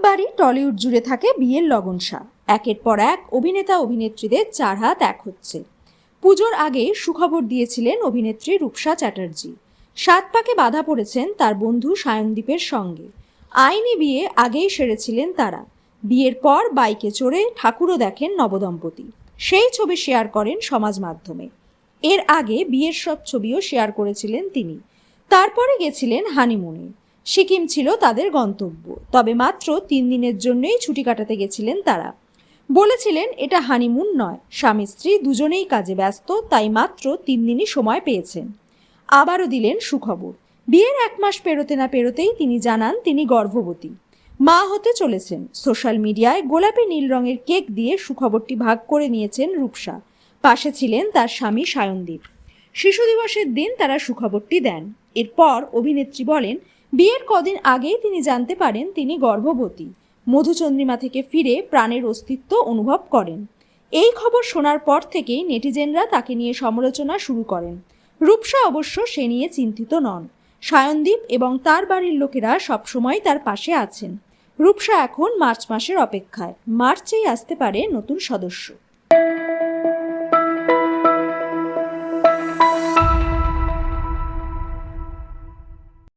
বাড়ি টলিউড জুড়ে থাকে বিয়ের লগনসা একের পর এক অভিনেতা অভিনেত্রীদের চার হাত এক হচ্ছে। পুজোর আগে সুখবর দিয়েছিলেন অভিনেত্রী রূপসা চ্যাটার্জি। সাত পাকে বাধা পড়েছেন তার বন্ধু সায়নদীপের সঙ্গে। আইনি বিয়ে আগেই সেরেছিলেন তারা। বিয়ের পর বাইকে চড়ে ঠাকুরও দেখেন নবদম্পতি। সেই ছবি শেয়ার করেন সমাজ মাধ্যমে। এর আগে বিয়ের সব ছবিও শেয়ার করেছিলেন তিনি। তারপরে গেছিলেন হানিমুনে। সিকিম ছিল তাদের গন্তব্য। তবে মাত্র তিন দিনের জন্যই ছুটি কাটাতে গেছিলেন তারা। বলেছিলেন, এটা হানিমুন নয়। স্বামী স্ত্রী দুজনেই কাজে ব্যস্ত, তাই মাত্র তিন দিনই সময় পেয়েছেন। আবারও দিলেন সুখবর। বিয়ের এক মাস পেরোতে না পেরোতেই তিনি জানান তিনি গর্ভবতী। মা হতে চলেছেন। সোশ্যাল মিডিয়ায় গোলাপি নীল রঙের কেক দিয়ে সুখবরটি ভাগ করে নিয়েছেন রূপসা। পাশে ছিলেন তার স্বামী সায়নদীপ। শিশু দিবসের দিন তারা সুখবরটি দেন। এরপর অভিনেত্রী বলেন বিয়ের কদিন আগেই তিনি জানতে পারেন তিনি গর্ভবতী। মধুচন্দ্রিমা থেকে ফিরে প্রাণের অস্তিত্ব অনুভব করেন। এই খবর শোনার পর থেকেই নেটিজেনরা তাকে নিয়ে সমালোচনা শুরু করেন। রূপসা অবশ্য সে নিয়ে চিন্তিত নন। সায়নদীপ এবং তার বাড়ির লোকেরা সবসময় তার পাশে আছেন। রূপসা এখন মার্চ মাসের অপেক্ষায়। মার্চেই আসতে পারে নতুন সদস্য।